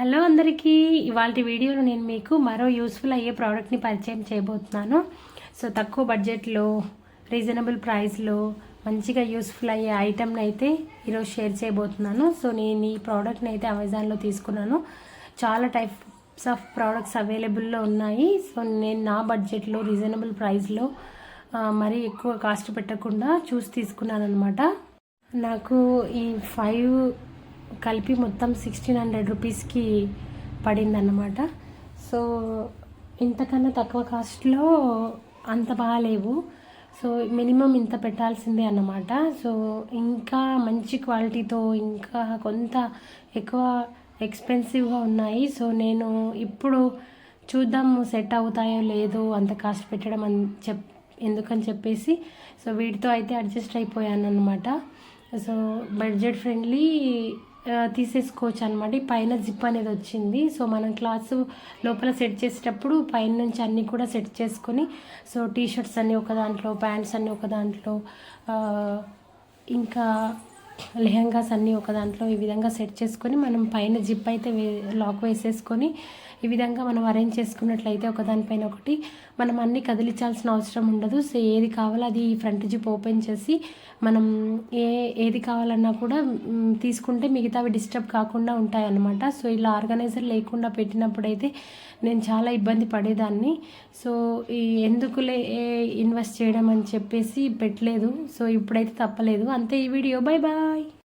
Hello అందరికీ ఇవాళ వీడియోలో నేను మీకు మరో యూస్ఫుల్ అయ్యే ప్రోడక్ట్ని పరిచయం చేయబోతున్నాను. సో తక్కువ బడ్జెట్లో రీజనబుల్ ప్రైస్లో మంచిగా యూస్ఫుల్ అయ్యే ఐటమ్ని అయితే ఈరోజు షేర్ చేయబోతున్నాను. సో నేను ఈ ప్రోడక్ట్ని అయితే అమెజాన్లో తీసుకున్నాను. చాలా టైప్స్ ఆఫ్ ప్రోడక్ట్స్ అవైలబుల్లో ఉన్నాయి. సో నేను నా బడ్జెట్లో రీజనబుల్ ప్రైస్లో మరీ ఎక్కువ కాస్ట్ పెట్టకుండా చూసి తీసుకున్నాను అనమాట నాకు ఈ ఫైవ్ కలిపి మొత్తం సిక్స్టీన్ హండ్రెడ్ రూపీస్కి పడిందన్నమాట. సో ఇంతకన్నా తక్కువ కాస్ట్లో అంత బాగాలేవు సో మినిమం ఇంత పెట్టాల్సిందే అన్నమాట. సో ఇంకా మంచి క్వాలిటీతో ఇంకా కొంత ఎక్కువ ఎక్స్పెన్సివ్గా ఉన్నాయి. సో నేను ఇప్పుడు చూద్దాము సెట్ అవుతాయో లేదో అంత కాస్ట్ పెట్టడం అని చెప్ ఎందుకని చెప్పేసి సో వీటితో అయితే అడ్జస్ట్ అయిపోయాను అనమాట సో బడ్జెట్ ఫ్రెండ్లీ తీసేసుకోవచ్చు అనమాట పైన జిప్ అనేది వచ్చింది. సో మనం క్లాసు లోపల సెట్ చేసేటప్పుడు పైన నుంచి అన్నీ కూడా సెట్ చేసుకొని సో టీ షర్ట్స్ అన్నీ ఒక దాంట్లో ప్యాంట్స్ అన్నీ ఒక దాంట్లో ఇంకా లెహంగాస్ అన్నీ ఒక దాంట్లో ఈ విధంగా సెట్ చేసుకొని మనం పైన జిప్ అయితే వే లాక్ వేసేసుకొని ఈ విధంగా మనం అరేంజ్ చేసుకున్నట్లయితే ఒకదానిపైన ఒకటి మనం అన్నీ కదిలించాల్సిన అవసరం ఉండదు. సో ఏది కావాలో అది ఫ్రంట్ జిప్ ఓపెన్ చేసి మనం ఏ ఏది కావాలన్నా కూడా తీసుకుంటే మిగతావి డిస్టర్బ్ కాకుండా ఉంటాయన్నమాట. సో ఇలా ఆర్గనైజర్ లేకుండా పెట్టినప్పుడైతే నేను చాలా ఇబ్బంది పడేదాన్ని. సో ఈ ఎందుకులే ఇన్వెస్ట్ చేయడం అని చెప్పేసి పెట్టలేదు. సో ఇప్పుడైతే తప్పలేదు. అంతే ఈ వీడియో. Bye bye bye